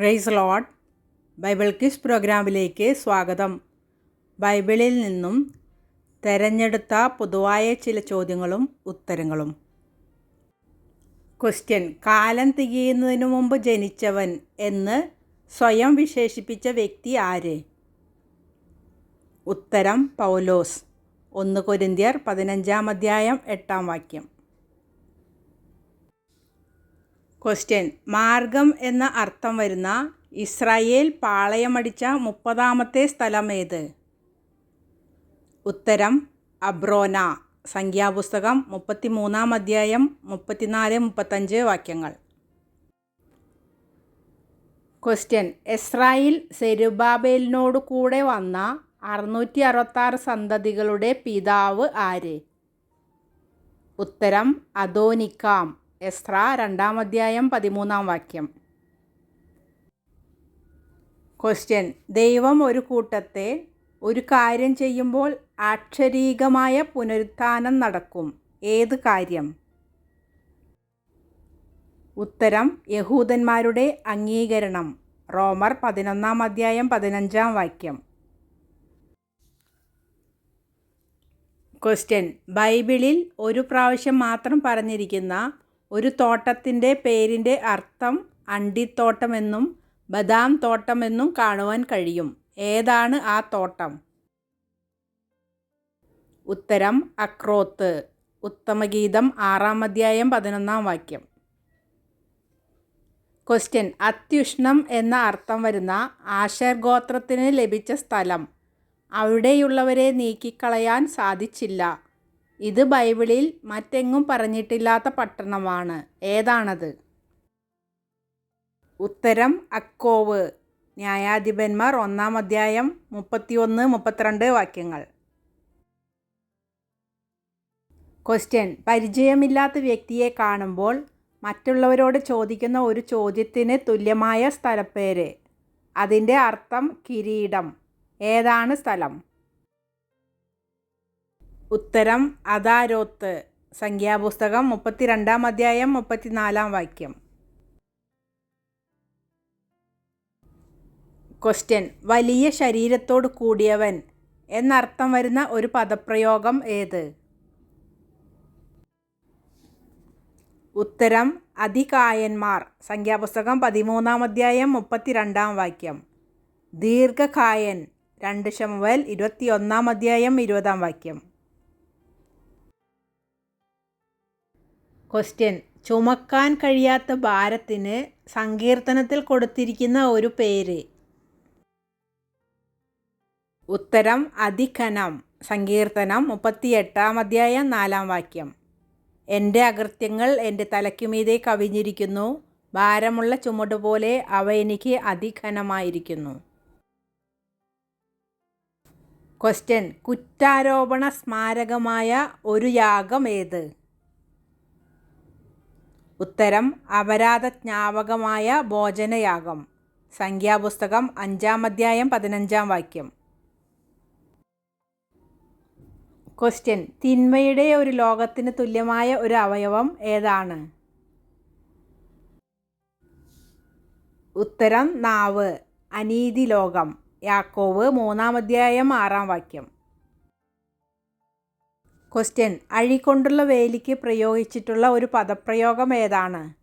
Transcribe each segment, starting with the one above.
Price load Bible quiz പ്രോഗ്രാമിലേക്ക് സ്വാഗതം. ബൈബിളിൽ നിന്നും തെരഞ്ഞെടുത്ത പൊതുവായ ചില ചോദ്യങ്ങളും ഉത്തരങ്ങളും. ക്വസ്റ്റ്യൻ കാലം തികയുന്നതിനു മുമ്പ് ജനിച്ചവൻ എന്ന് സ്വയം വിശേഷിപ്പിച്ച വ്യക്തി ആര്? ഉത്തരം പൗലോസ്. ഒന്ന് കൊരിന്ത്യർ പതിനഞ്ചാം അധ്യായം എട്ടാം വാക്യം. ക്വസ്റ്റ്യൻ മാർഗം എന്ന അർത്ഥം വരുന്ന ഇസ്രായേൽ പാളയമടിച്ച മുപ്പതാമത്തെ സ്ഥലം ഏത്? ഉത്തരം അബ്രോന. സംഖ്യാപുസ്തകം മുപ്പത്തിമൂന്നാം അധ്യായം മുപ്പത്തിനാല് മുപ്പത്തഞ്ച് വാക്യങ്ങൾ. ക്വസ്റ്റ്യൻ ഇസ്രായേൽ സെരുബാബേലിനോട് കൂടെ വന്ന അറുന്നൂറ്റി അറുപത്താറ് സന്തതികളുടെ പിതാവ് ആര്? ഉത്തരം അദോനിക്കാം. എസ്ര രണ്ടാം അധ്യായം പതിമൂന്നാം വാക്യം. ക്വസ്റ്റ്യൻ ദൈവം ഒരു കൂട്ടത്തെ ഒരു കാര്യം ചെയ്യുമ്പോൾ ആക്ഷരീകമായ പുനരുത്ഥാനം നടക്കും. ഏത് കാര്യം? ഉത്തരം. യഹൂദന്മാരുടെ അംഗീകരണം. റോമർ പതിനൊന്നാം അധ്യായം പതിനഞ്ചാം വാക്യം. ക്വസ്റ്റ്യൻ ബൈബിളിൽ ഒരു പ്രാവശ്യം മാത്രം പറഞ്ഞിരിക്കുന്ന ഒരു തോട്ടത്തിന്റെ പേരിന്റെ അർത്ഥം അണ്ടിത്തോട്ടമെന്നും ബദാം തോട്ടമെന്നും കാണുവാൻ കഴിയും. ഏതാണ് ആ തോട്ടം? ഉത്തരം അക്രോത്ത്. ഉത്തമഗീതം ആറാം അധ്യായം പതിനൊന്നാം വാക്യം. ക്വസ്റ്റ്യൻ. അത്യുഷ്ണം എന്ന അർത്ഥം വരുന്ന ആശർ ഗോത്രത്തിന് ലഭിച്ച സ്ഥലം. അവിടെയുള്ളവരെ നീക്കിക്കളയാൻ സാധിച്ചില്ല. ഇത് ബൈബിളിൽ മറ്റെങ്ങും പറഞ്ഞിട്ടില്ലാത്ത പട്ടണമാണ്. ഏതാണത്? ഉത്തരം അക്കോവ്. ന്യായാധിപന്മാർ ഒന്നാം അധ്യായം മുപ്പത്തിയൊന്ന് മുപ്പത്തിരണ്ട് വാക്യങ്ങൾ. ക്വസ്റ്റ്യൻ പരിചയമില്ലാത്ത വ്യക്തിയെ കാണുമ്പോൾ മറ്റുള്ളവരോട് ചോദിക്കുന്ന ഒരു ചോദ്യത്തിന് തുല്യമായ സ്ഥലപ്പേര്. അതിന്റെ അർത്ഥം കിരീടം. ഏതാണ് സ്ഥലം? ഉത്തരം അതാരോത്ത് സംഖ്യാപുസ്തകം മുപ്പത്തിരണ്ടാം അധ്യായം മുപ്പത്തിനാലാം വാക്യം. ക്വസ്റ്റ്യൻ വലിയ ശരീരത്തോട് കൂടിയവൻ എന്നർത്ഥം വരുന്ന ഒരു പദപ്രയോഗം ഏത്? ഉത്തരം അതികായന്മാർ സംഖ്യാപുസ്തകം പതിമൂന്നാം അധ്യായം മുപ്പത്തിരണ്ടാം വാക്യം. ദീർഘകായൻ. രണ്ട് ശമുവൽ ഇരുപത്തിയൊന്നാം അധ്യായം ഇരുപതാം വാക്യം. ക്വസ്റ്റ്യൻ ചുമക്കാൻ കഴിയാത്ത ഭാരത്തിന് സങ്കീർത്തനത്തിൽ കൊടുത്തിരിക്കുന്ന ഒരു പേര്. ഉത്തരം അതിഖനം സങ്കീർത്തനം മുപ്പത്തിയെട്ടാം അധ്യായം നാലാം വാക്യം. എന്റെ അകൃത്യങ്ങൾ എന്റെ തലയ്ക്കുമീതെ കവിഞ്ഞിരിക്കുന്നു. ഭാരമുള്ള ചുമട് പോലെ അവ എനിക്ക് അതിഘനമായിരിക്കുന്നു ക്വസ്റ്റ്യൻ കുറ്റാരോപണ സ്മാരകമായ ഒരു യാഗം ഏത്? ഉത്തരം അപരാധജ്ഞാപകമായ ഭോജനയാഗം. സംഖ്യാപുസ്തകം അഞ്ചാം അധ്യായം പതിനഞ്ചാം വാക്യം. ക്വസ്റ്റ്യൻ തിന്മയുടെ ഒരു ലോകത്തിന് തുല്യമായ ഒരു അവയവം ഏതാണ്? ഉത്തരം നാവ്. അനീതി ലോകം. യാക്കോവ് മൂന്നാം അധ്യായം ആറാം വാക്യം. ക്വസ്റ്റ്യൻ അഴികൊണ്ടുള്ള വേലിക്ക് പ്രയോഗിച്ചിട്ടുള്ള ഒരു പദപ്രയോഗം ഏതാണ്?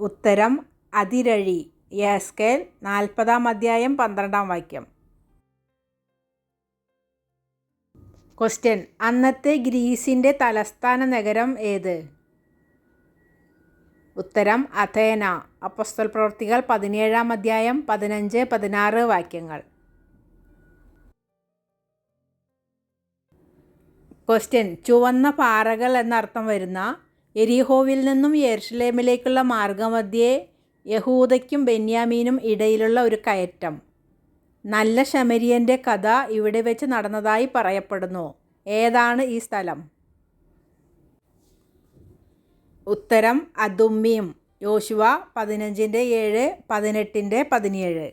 ഉത്തരം അതിരഴി. യാസ്കേൽ നാൽപ്പതാം അധ്യായം പന്ത്രണ്ടാം വാക്യം. ക്വസ്റ്റ്യൻ അന്നത്തെ ഗ്രീസിന്റെ തലസ്ഥാന നഗരം ഏത്? ഉത്തരം അഥേന. അപ്പസ്തൽ പ്രവൃത്തികൾ പതിനേഴാം അധ്യായം പതിനഞ്ച് പതിനാറ് വാക്യങ്ങൾ. ക്വസ്റ്റ്യൻ ചുവന്ന പാറകൾ എന്നർത്ഥം വരുന്ന എരിഹോവിൽ നിന്നും യെർഷലേമിലേക്കുള്ള മാർഗമധ്യേ യഹൂദയ്ക്കും ബെന്യാമീനും ഇടയിലുള്ള ഒരു കയറ്റം. നല്ല ശമരിയന്റെ കഥ ഇവിടെ വെച്ച് നടന്നതായി പറയപ്പെടുന്നു. ഏതാണ് ഈ സ്ഥലം? ഉത്തരം അതുമ്മിയും. യോശുവ പതിനഞ്ചിന്റെ ഏഴ് പതിനെട്ടിന്റെ പതിനേഴ്.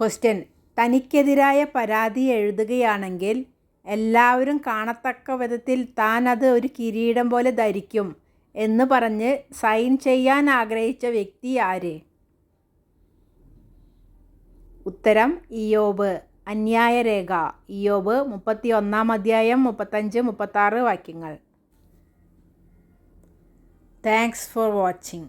ക്വസ്റ്റ്യൻ തനിക്കെതിരായ പരാതി എഴുതുകയാണെങ്കിൽ എല്ലാവരും കാണത്തക്ക വിധത്തിൽ താൻ അത് ഒരു കിരീടം പോലെ ധരിക്കും എന്ന് പറഞ്ഞ് സൈൻ ചെയ്യാൻ ആഗ്രഹിച്ച വ്യക്തി ആര്? ഉത്തരം ഇയോബ്. അന്യായരേഖ. ഇയോബ് മുപ്പത്തി ഒന്നാം അധ്യായം മുപ്പത്തഞ്ച് മുപ്പത്താറ് വാക്യങ്ങൾ. Thanks for watching